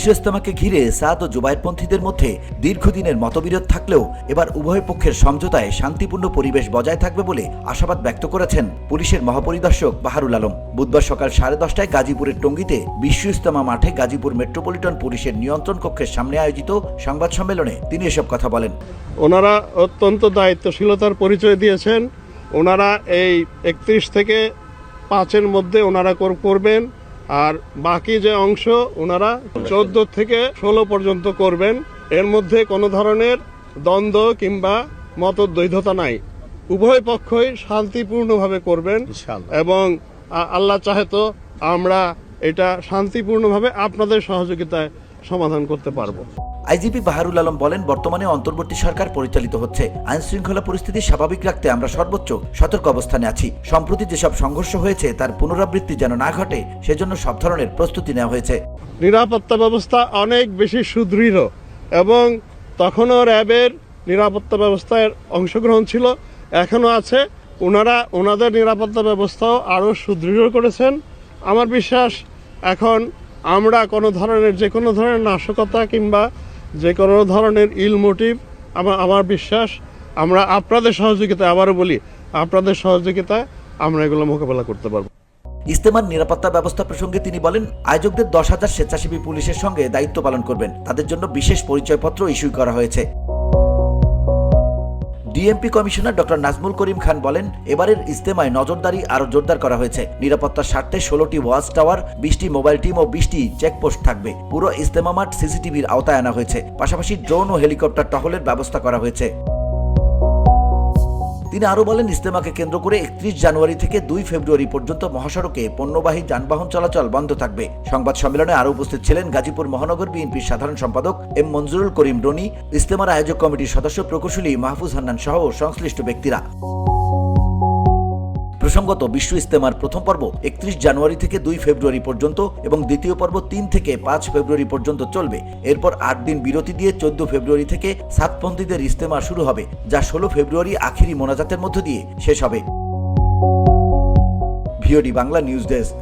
বিশ্ব ইস্তমাকে ঘিরে সাদ ও জুবাইরপন্থীদের মধ্যে দীর্ঘদিনের মতবিরোধ থাকলেও এবার উভয় পক্ষের সমঝোতায় শান্তিপূর্ণ পরিবেশ বজায় থাকবে বলে আশাবাদ ব্যক্ত করেছেন পুলিশের মহাপরিদর্শক বাহারুল আলম। বুধবার সকাল সাড়ে দশটায় গাজীপুরের টঙ্গিতে বিশ্ব ইস্তেমা মাঠে গাজীপুর মেট্রোপলিটন পুলিশের নিয়ন্ত্রণ কক্ষের সামনে আয়োজিত সংবাদ সম্মেলনে তিনি এসব কথা বলেন। ওনারা অত্যন্ত দায়িত্বশীলতার পরিচয় দিয়েছেন। ওনারা এই একত্রিশ থেকে পাঁচের মধ্যে ওনারা কর- করবেন। আর বাকি যে অংশ ওনারা চোদ্দ থেকে ষোলো পর্যন্ত করবেন এর মধ্যে কোনো ধরনের দ্বন্দ্ব কিংবা মতদ্বৈধতা নাই। উভয় পক্ষই শান্তিপূর্ণভাবে করবেন এবং আল্লাহ চাহে তো আমরা এটা শান্তিপূর্ণভাবে আপনাদের সহযোগিতায় সমাধান করতে পারব। আইজিপি বাহারুল আলম বলেন, বর্তমানে অন্তর্বর্তী সরকার পরিচালিত হচ্ছে। আইন শৃঙ্খলা পরিস্থিতি স্বাভাবিক রাখতে আমরা সর্বোচ্চ সতর্ক অবস্থানে আছি। সম্প্রতি যেসব সংঘর্ষ হয়েছে, তার পুনরাবৃত্তি যেন না ঘটে, সেজন্য সব ধরনের প্রস্তুতি নেওয়া হয়েছে। নিরাপত্তা ব্যবস্থা অনেক বেশি সুদৃঢ় এবং তখনও র্যাবের নিরাপত্তা ব্যবস্থায় অংশগ্রহণ ছিল, এখনও আছে। ওনারা, ওনাদের নিরাপত্তা ব্যবস্থাও আরও সুদৃঢ় করেছেন। আমার বিশ্বাস, এখন আমরা কোনো ধরনের, যে কোনো ধরনের নাশকতা কিংবা যে কোনো ধরনের ইল মোটিভ আমার আমার বিশ্বাস, আমরা আপনাদের সহযোগিতা আবারও বলি, আপনাদের সহযোগিতায় আমরা এগুলো মোকাবেলা করতে পারব। ইস্তেমার নিরাপত্তা ব্যবস্থা প্রসঙ্গে তিনি বলেন, আয়োজকদের দশ হাজার স্বেচ্ছাসেবী পুলিশের সঙ্গে দায়িত্ব পালন করবেন। তাদের জন্য বিশেষ পরিচয়পত্র ইস্যু করা হয়েছে। DMP commissioner doctor Nazmul Karim Khan বলেন, এবারের ইজতেমায় নজরদারি আরও জোরদার করা হয়েছে। নিরাপত্তার স্বার্থে ষোলোটি ওয়াচ টাওয়ার, বিশটি মোবাইল টিম ও বিশটি চেকপোস্ট থাকবে। পুরো ইজতেমা মাঠ সিসিটিভির আওতায় আনা হয়েছে। পাশাপাশি ড্রোন ও হেলিকপ্টার টহলের ব্যবস্থা করা হয়েছে। তিনি আরও বলেন ইস্তেমাকে কেন্দ্র করে একত্রিশ জানুয়ারি থেকে দুই ফেব্রুয়ারি পর্যন্ত মহাসড়কে পণ্যবাহী যানবাহন চলাচল বন্ধ থাকবে। সংবাদ সম্মেলনে আরও উপস্থিত ছিলেন গাজীপুর মহানগর বিএনপির সাধারণ সম্পাদক এম মঞ্জুরুল করিম রনি ইস্তেমার আয়োজক কমিটির সদস্য প্রকৌশলী মাহফুজ হান্নান সহ সংশ্লিষ্ট ব্যক্তিরা। প্রসঙ্গত, বিশ্ব ইস্তেমার প্রথম পর্ব একত্রিশ জানুয়ারি থেকে দুই ফেব্রুয়ারি পর্যন্ত এবং দ্বিতীয় পর্ব তিন থেকে পাঁচ ফেব্রুয়ারি পর্যন্ত চলবে। এরপর আট দিন বিরতি দিয়ে চোদ্দ ফেব্রুয়ারি থেকে সাতপন্থীদের ইস্তেমা শুরু হবে, যা ষোলো ফেব্রুয়ারি আখিরি মোনাজাতের মধ্য দিয়ে শেষ হবে। VOD Bangla news desk.